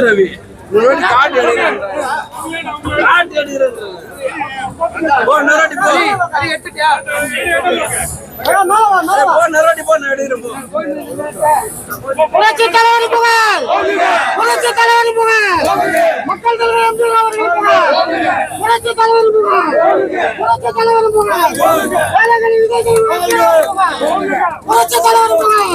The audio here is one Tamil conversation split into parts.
ரவி காட்டு எடுக்கிறேன் காட்டு எடுக்கிறேன் புரட்சி தலைவர் புகழ். புரட்சி தலைவர் புகழ். மக்கள் தலைவர் எம்ஜிஆர் அவர்கள் புகழ். புரட்சி தலைவர் புகழ். புரட்சி தலைவர் புகழ். புரட்சி தலைவர் புகழ்.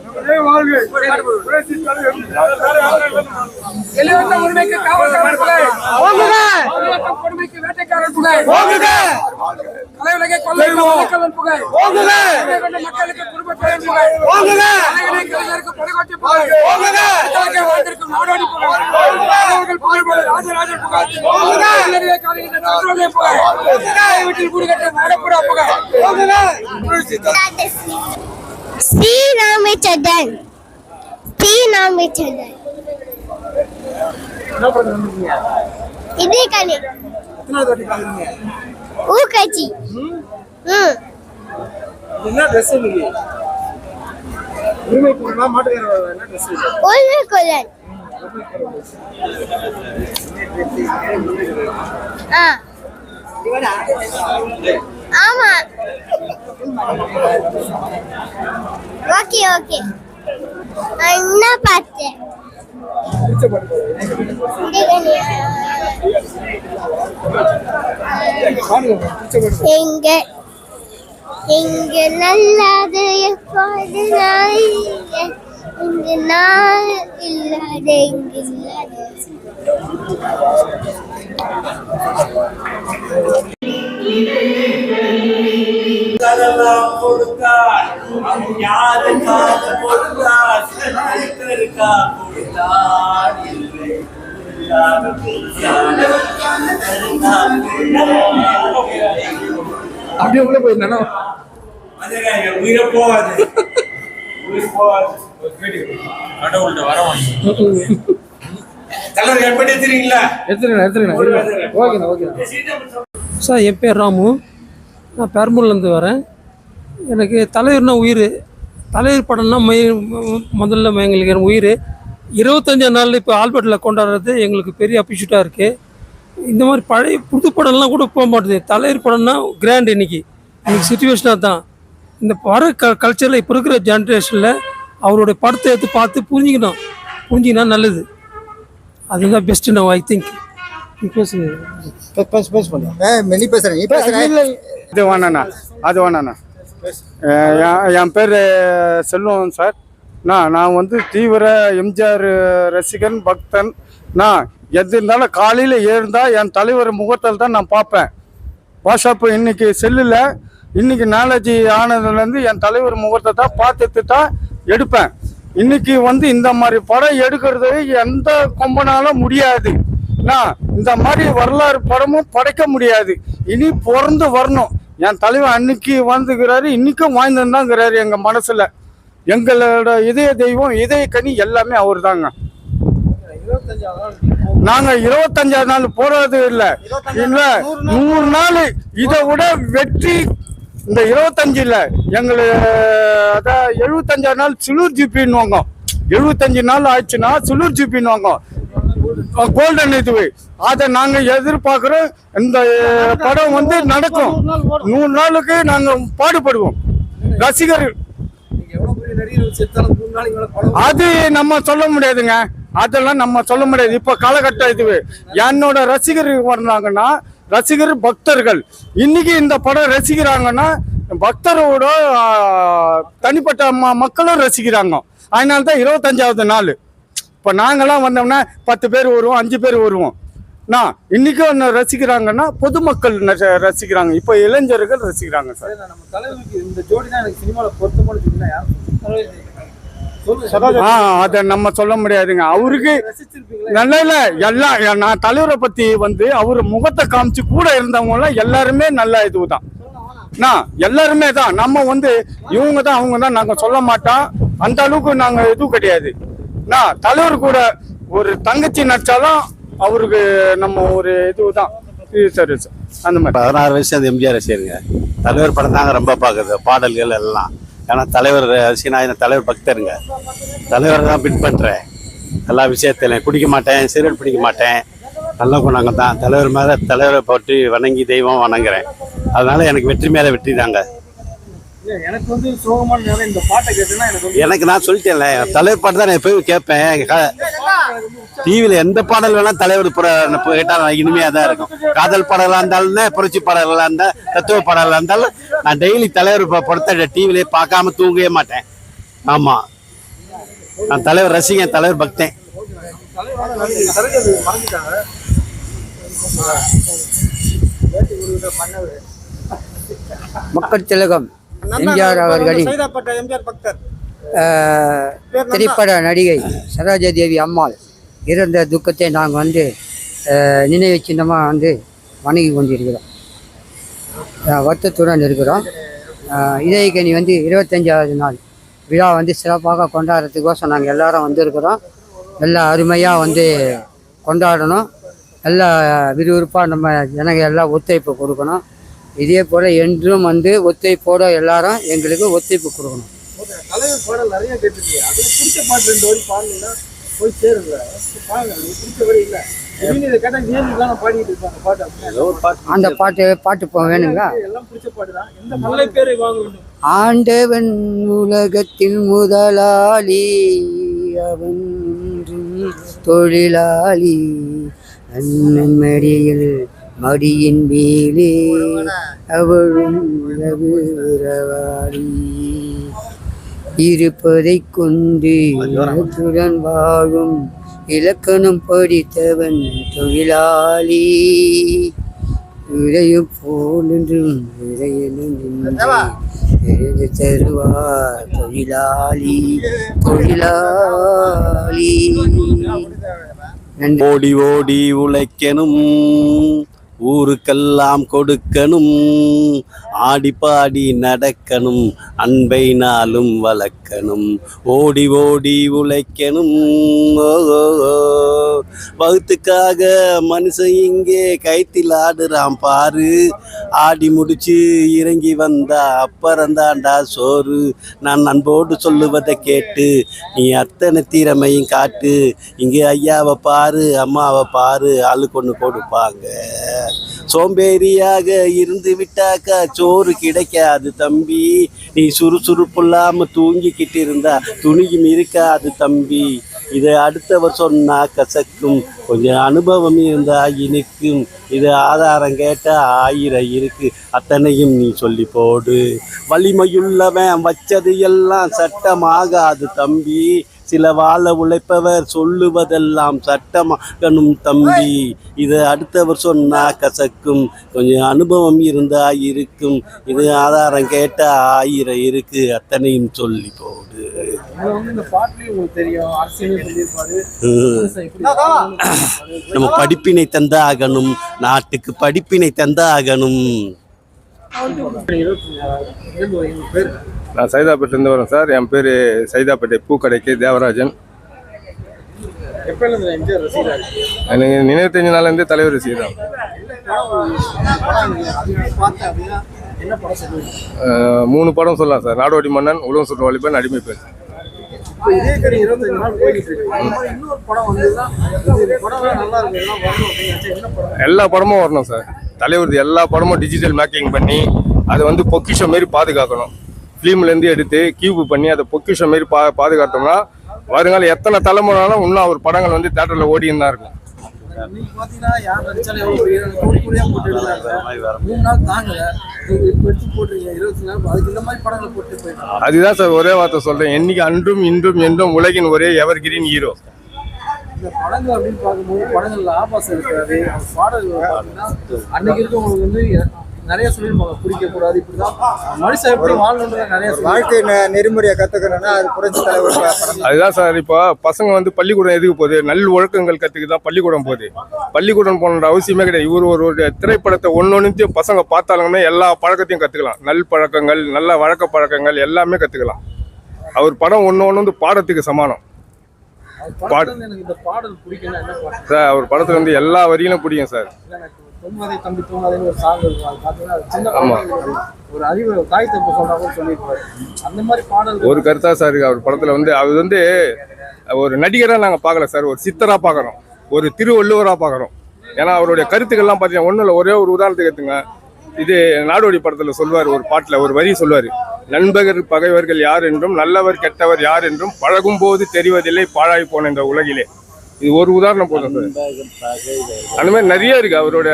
வெளிவந்த உரிமைக்கு வெளிவந்த கொடுமைக்கு வேட்டைக்காரர்களே. போகல தலைவலகை கொள்ளைக்கு வழக்கவன் புகை. மக்களுக்கு குடும்ப பெயர் புகை. கலைஞருக்கு படுகொட்டி புகை. வாழ்ந்திருக்கும் நாடோடி புகை. புகழ்போது ராஜராஜன் புகை. புகை. வீட்டில் குடிகட்ட நாடப்புறா புகை. ஸ்ரீராமச்சந்திரன். ஸ்ரீராமச்சந்திரன். இதே கணி ஊக்கச்சி ம். என்ன ட்ரெஸ் இன்னைக்கு? உரிமை பொருளா மாட்டுக்கார என்ன ட்ரெஸ் ஆ. ஆமா. ஓகே ஓகே நான் என்ன பார்த்தேன்? எங்க எங்க நல்லது எப்போது நான் இல்லை. இங்கு நான் இல்லாத இங்கு இல்லாத அப்படியே உள்ள போயிருந்தானோ உயிரை போகாது. உயிர் போகாது. கடவுள்கிட்ட வர தலைவர் எப்படி தெரியுங்களா எடுத்துருங்க எடுத்துருங்க. ஓகேண்ணா ஓகேண்ணா சார் என் பேர் ராமு. நான் பெரம்பூர்லேருந்து வரேன். எனக்கு தலைவர்னா உயிர். தலைவர் படம்னா மை முதல்ல எங்களுக்கு உயிர். இருபத்தஞ்சாம் நாள் இப்போ ஆல்பர்ட்டில் கொண்டாடுறது எங்களுக்கு பெரிய அப்ரிஷியேட்டாக இருக்குது இந்த மாதிரி பழைய புது படம்லாம் கூட போக மாட்டுது. தலைவர் படம்னா கிராண்ட் இன்னைக்கு. இன்னைக்கு சுச்சுவேஷனாக தான் இந்த வர க கல்ச்சரில் இப்போ இருக்கிற ஜென்ரேஷனில் அவருடைய படத்தை எடுத்து பார்த்து புரிஞ்சுக்கணும். புரிஞ்சிங்கன்னா நல்லது. அதுதான் பெஸ்ட்டு நான் ஐ திங்க் மெனி பேசுறேன். இது வேணாண்ணா அது வேணாண்ணா என் பேர் செல்வம் சார். நான் நான் வந்து தீவிர எம்ஜிஆர் ரசிகன் பக்தன். நான் எது இருந்தாலும் காலையில் எழுந்தால் என் தலைவர் முகத்தில் தான் நான் பார்ப்பேன். வாட்ஸ்அப் இன்னைக்கு செல்லில் இன்னைக்கு நாலேஜ் ஆனதுலேருந்து என் தலைவர் முகத்தை தான் பார்த்துட்டு தான் எடுப்பேன். இன்னைக்கு வந்து இந்த மாதிரி படம் எடுக்கிறது எந்த கொம்பனாலும் முடியாது. நான் இந்த மாதிரி வரலாறு படமும் படைக்க முடியாது. இனி பிறந்து வரணும். என் தலைவர் அன்னைக்கு வந்துக்கிறாரு இன்னைக்கும் வாழ்ந்துருந்தாங்கிறாரு எங்க மனசுல. எங்களோட இதய தெய்வம் இதய கனி எல்லாமே அவர் தாங்க நாங்க இருபத்தஞ்சாவது நாள் போறது இல்ல. இல்ல நூறு நாள். இதை விட வெற்றி இந்த இருபத்தஞ்சுல எங்களை அதான் எழுபத்தஞ்சாவது நாள் சிலூர் ஜிபின்னுவாங்க எழுபத்தஞ்சு நாள் ஆயிடுச்சுன்னா சிலூர் ஜிபின்னுவாங்க கோல்டன் இதுவே. அதை நாங்க எதிர்பார்க்கிறோம். இந்த படம் வந்து நடக்கும். நூறு நாளுக்கு நாங்க பாடுபடுவோம். ரசிகர்கள். அது நம்ம சொல்ல முடியாதுங்க. அதெல்லாம் நம்ம சொல்ல முடியாது. இப்ப காலகட்டம் இதுவே என்னோட ரசிகர்கள் வந்தாங்கன்னா ரசிகர் பக்தர்கள். இன்னைக்கு இந்த படம் ரசிக்கிறாங்கன்னா பக்தரோட தனிப்பட்ட ம- மக்களும் ரசிக்கிறாங்க. அதனால தான் இருபத்தஞ்சாவது நாள். இப்போ நாங்கெல்லாம் வந்தோம்னா பத்து பேர் வருவோம் அஞ்சு பேர் வருவோம். நான் இன்னைக்கும் என்ன ரசிக்கிறாங்கன்னா பொதுமக்கள் ரசிக்கிறாங்க. இப்போ இளைஞர்கள் ரசிக்கிறாங்க சார். நம்ம தலைவருக்கு இந்த ஜோடி தான் எனக்கு சினிமாவில் பொருத்தமான ஜோடினா அதை நம்ம சொல்ல முடியாதுங்க. அவருக்கு நல்ல இல்ல எல்லாம் நான் தலைவரை பத்தி வந்து அவர் முகத்தை காமிச்சு கூட இருந்தவங்க எல்லாம் எல்லாருமே நல்ல இதுதான். நான் எல்லாருமே தான். நம்ம வந்து இவங்க தான் அவங்க தான் நாங்க சொல்ல மாட்டோம். அந்த அளவுக்கு நாங்க இதுவும் கிடையாது. நான் தலைவர் கூட ஒரு தங்கச்சி நடிச்சாலும் அவருக்கு நம்ம ஒரு இதுதான். இது சரி சார். அந்த மாதிரி. பதினாறு வயசு அந்த எம்ஜிஆர் ரசிகருங்க. தலைவர் படம் தாங்க ரொம்ப பார்க்குறது. பாடல்கள் எல்லாம். ஏன்னா தலைவர் ரசிகனா தலைவர் பக்தருங்க. தலைவர் தான் பின் பண்ணுறேன் எல்லா விஷயத்திலையும் குடிக்க மாட்டேன் சிகரெட் பிடிக்க மாட்டேன். நல்ல குணங்க தான். தலைவர் மேலே தலைவரை பற்றி வணங்கி தெய்வம் வணங்குறேன். அதனால் எனக்கு வெற்றி மேலே வெற்றி தாங்க. எனக்கு வந்து சோகமான நேரம் இந்த பாட்டை கேட்டேன்னா எனக்கு நான் சொல்லிட்டேன்ல தலைவர் பாட்டு தான் நான் எப்பயும் கேட்பேன். டிவியில் எந்த பாடல் வேணா தலைவர் புற- கேட்டால் நான் இனிமையாக தான் இருக்கும். காதல் பாடலாக இருந்தாலும் புரட்சி பாடலாக இருந்தால் தத்துவ பாடலாக இருந்தாலும் நான் டெய்லி தலைவர் படத்தை டிவிலே பார்க்காம தூங்கவே மாட்டேன். ஆமாம் நான் தலைவர் ரசிகன் தலைவர் பக்தன். மக்கள் திலகம். எம்ஜிஆர் அவர்களின் திரைப்பட நடிகை சரோஜா தேவி அம்மாள். இறந்த துக்கத்தை நாங்கள் வந்து நினைவு சின்னமாக வந்து வணங்கி கொண்டிருக்கிறோம். வருத்தத்துடன் இருக்கிறோம். அஹ், இதயக்கனி வந்து இருபத்தஞ்சாவது நாள் விழா வந்து சிறப்பாக கொண்டாடுறதுக்கோசம் நாங்கள் எல்லாரும் வந்திருக்கிறோம். எல்லாம் அருமையாக வந்து கொண்டாடணும். எல்லாம் விறுவிறுப்பாக நம்ம ஜனங்க எல்லாம் ஒத்துழைப்பு கொடுக்கணும். இதே போல் என்றும் வந்து ஒத்துழைப்போட எல்லாரும் எங்களுக்கு ஒத்துழைப்பு கொடுக்கணும். தலைவர் பாடல் நிறைய கேட்டிருக்கீங்க. அதுல பிடிச்ச பாட்டு ரெண்டு வரி பாடலைன்னா போய் சேருங்க. பாருங்க பிடிச்ச வரி இல்ல. அந்த பாட்டு பாட்டு வேணுங்களா? ஆண்டவன் உலகத்தில் முதலாளி அவன் தொழிலாளி அண்ணன் மடியில் மடியின் மேலே அவளும் உறவு உறவாளி இருப்பதைக் கொண்டு இலக்குடன் வாழும் இலக்கணம் படித்தவன் தொழிலாளி. போலும் இடையிலும் எழுந்து தருவார் தொழிலாளி. தொழிலாளி. ஓடி ஓடி உழைக்கணும். ஊருக்கெல்லாம் கொடுக்கணும். ஆடி பாடி நடக்கணும். அன்பை நாளும் வளர்க்கணும். ஓடி ஓடி உழைக்கணும். வகுத்துக்காக மனுஷன் இங்கே கைத்தில் ஆடுறான் பாரு. ஆடி முடிச்சு இறங்கி வந்தா அப்புறந்தாண்டா சோறு. நான் அன்போடு சொல்லுவதை கேட்டு நீ அத்தனை திறமையும் காட்டு. இங்கே ஐயாவை பாரு அம்மாவை பாரு ஆளுக்கு ஒன்று கொடுப்பாங்க. சோம்பேறியாக இருந்து விட்டாக்கா சோறு கிடைக்காது தம்பி. நீ சுறுசுறுப்பு தூங்கிக்கிட்டு இருந்தா துணியும் இருக்காது தம்பி. இதை அடுத்தவர் சொன்னா கசக்கும். கொஞ்சம் அனுபவம் இருந்தா இனிக்கும். இது ஆதாரம் கேட்டா ஆயிரம் இருக்கு. அத்தனையும் நீ சொல்லி போடு. வலிமையுள்ளவன் வச்சது எல்லாம் சட்டமாகாது தம்பி. சில வாழ உழைப்பவர் சொல்லுவதெல்லாம் சட்டமாகணும் தம்பி. இது அடுத்தவர் சொன்னா கசக்கும். கொஞ்சம் அனுபவம் இருந்தா இருக்கும் இது ஆதாரம் கேட்டா ஆயிரம் இருக்கு. அத்தனையும் சொல்லி போடு. நம்ம படிப்பினை தந்தாகணும். நாட்டுக்கு படிப்பினை தந்தாகணும். நான் சைதாப்பேட்டிலேருந்து வரேன் சார். என் பேர் சைதாப்பேட்டை பூக்கடைக்கு தேவராஜன். எனக்கு நினைவத்தஞ்சு நாள்லேருந்து தலைவர் ரசிகர் மூணு படம் சொல்லலாம் சார். நாடோடி மன்னன் உலகம் சுற்று வாலிபன் அடிமை பேர். எல்லா படமும் வரணும் சார். தலைவர் எல்லா படமும் டிஜிட்டல் மேக்கிங் பண்ணி அதை வந்து பொக்கிஷம் மாரி பாதுகாக்கணும். ஃபிலிம்லேருந்து எடுத்து கியூப் பண்ணி அதை பொக்கிஷம் மாரி பா பாதுகாத்தோம்னா வருங்காலம் எத்தனை தலைமுறைனாலும் இன்னும் அவர் படங்கள் வந்து தேட்டரில் ஓடின்னு தான் இருக்கும். அதுதான் சார் ஒரே வார்த்தை சொல்கிறேன் என்னைக்கு அன்றும் இன்றும் என்றும் உலகின் ஒரே எவர் கிரீன் ஹீரோ. இந்த படங்கள் அப்படின்னு பார்க்கும்போது படங்கள்ல ஆபாசம் இருக்காது அந்த பாடல்கள் பார்த்தீங்கன்னா அன்னைக்கு இருக்கவங்களுக்கு வந்து நிறைய சொல்லியிருப்பாங்க குடிக்க கூடாது இப்படிதான் மனுஷன் எப்படி வாழணுன்ற நிறைய ஒரு வாழ்க்கை நெ- நெறிமுறையை கத்துக்கணும்னா அது புரட்சி தலைவர். அதுதான் சார் இப்போ பசங்க வந்து பள்ளிக்கூடம் எதுக்கு போகுது? நல் ஒழுக்கங்கள் கற்றுக்கு தான் பள்ளிக்கூடம் போகுது. பள்ளிக்கூடம் போகணுன்ற அவசியமே கிடையாது. இவர் ஒரு ஒரு திரைப்படத்தை ஒன்னொன்னுத்தையும் பசங்க பார்த்தாலுங்கன்னா எல்லா பழக்கத்தையும் கற்றுக்கலாம் நல் பழக்கங்கள் நல்ல வழக்க பழக்கங்கள் எல்லாமே கற்றுக்கலாம் அவர் படம் ஒன்று ஒன்று வந்து பாடத்துக்கு சமானம். சார் அவர் படத்துல வந்து எல்லா வரிகளும் பிடிக்கும் சார். தம்பி தூங்காதேன்னு ஒரு சாங் அது அது சின்ன ஒரு அறிவு தாய் தப்பு சொல்றாங்கன்னு சொல்லியிருப்பாரு. அந்த மாதிரி பாடல் ஒரு கருத்தா சார் அவர் படத்துல வந்து அவர் வந்து ஒரு நடிகரா நாங்க பார்க்கல சார் ஒரு சித்தரா பார்க்கறோம் ஒரு திருவள்ளுவரா பார்க்கறோம். ஏன்னா அவருடைய கருத்துக்கள்லாம் பார்த்தீங்கன்னா ஒன்றும் இல்லை ஒரே ஒரு உதாரணத்துக்கு எடுத்துங்க இது நாடோடி படத்துல சொல்வார் ஒரு பாட்டுல ஒரு வரி சொல்வார். நண்பகர் பகைவர்கள் யார் என்றும் நல்லவர் கெட்டவர் யார் என்றும் பழகும் போது தெரிவதில்லை பாழாய் போன இந்த உலகிலே. இது ஒரு உதாரணம் போதும் சார். அந்த மாதிரி நிறைய இருக்கு. அவரோட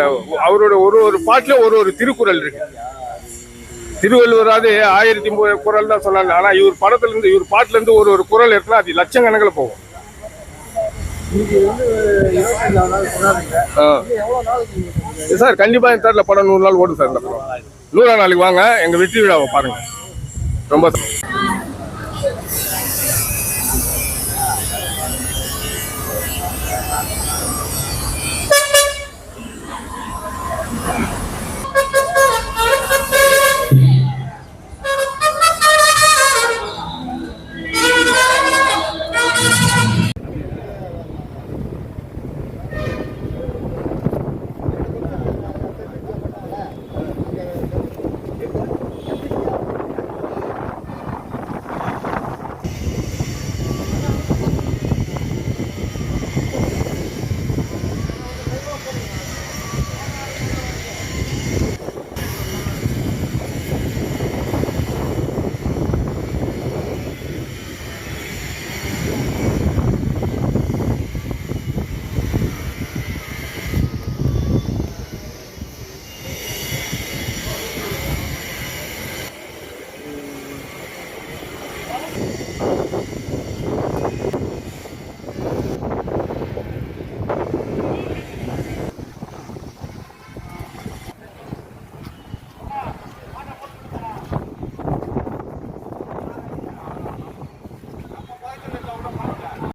அவரோட ஒரு ஒரு பாட்டுல ஒரு ஒரு திருக்குறள் இருக்கு. திருவள்ளுவராது ஆயிரத்தி முப்பது குரல் தான் சொன்னாங்க. ஆனா இவர் படத்துல இருந்து இவர் பாட்டுல இருந்து ஒரு ஒரு குரல் எடுத்தா அது லட்சக்கணக்கில் போகும்? சார் கண்டிப்பா இந்த தேர்ல படம் நூறு நாள் ஓடும் சார் இந்த படம். நூறாம் நாளைக்கு வாங்க. எங்க வெற்றி விழாவை பாருங்க. ரொம்ப